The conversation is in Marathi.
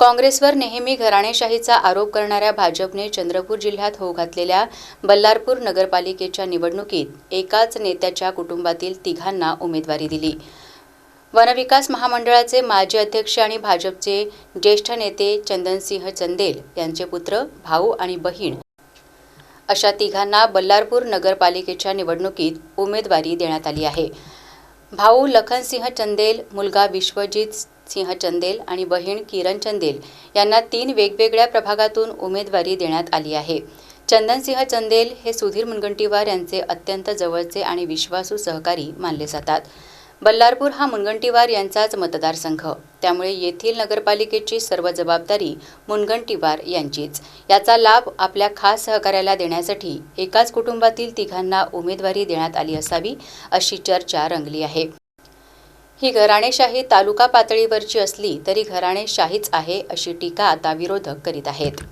काँग्रेसवर नेहमी घराणेशाहीचा आरोप करणाऱ्या भाजपने चंद्रपूर जिल्ह्यात होऊ घातलेल्या बल्लारपूर नगरपालिकेच्या निवडणुकीत एकाच नेत्याच्या कुटुंबातील तिघांना उमेदवारी दिली. वनविकास महामंडळाचे माजी अध्यक्ष आणि भाजपचे ज्येष्ठ नेते चंदनसिंह चंदेल यांचे पुत्र भाऊ आणि बहीण अशा तिघांना बल्लारपूर नगरपालिकेच्या निवडणुकीत उमेदवारी देण्यात आली आहे. भाऊ लखनसिंह चंदेल मुलगा विश्वजित सिंह चंदेल आणि बहीण किरण चंदेल यांना तीन वेगवेगळ्या प्रभागातून उमेदवारी देण्यात आली आहे. चंदनसिंह चंदेल हे सुधीर मुनगंटीवार यांचे अत्यंत जवळचे आणि विश्वासू सहकारी मानले जातात. बल्लारपूर हा मुनगंटीवार यांचाच मतदारसंघ. त्यामुळे येथील नगरपालिकेची सर्व जबाबदारी मुनगंटीवार यांचीच. याचा लाभ आपल्या खास सहकार्याला देण्यासाठी एकाच कुटुंबातील तिघांना उमेदवारी देण्यात आली असावी अशी चर्चा रंगली आहे. ही घराणेशाही तालुका पातळीवरची असली तरी घराणेशाहीच आहे अशी टीका आता विरोधक करीत आहेत.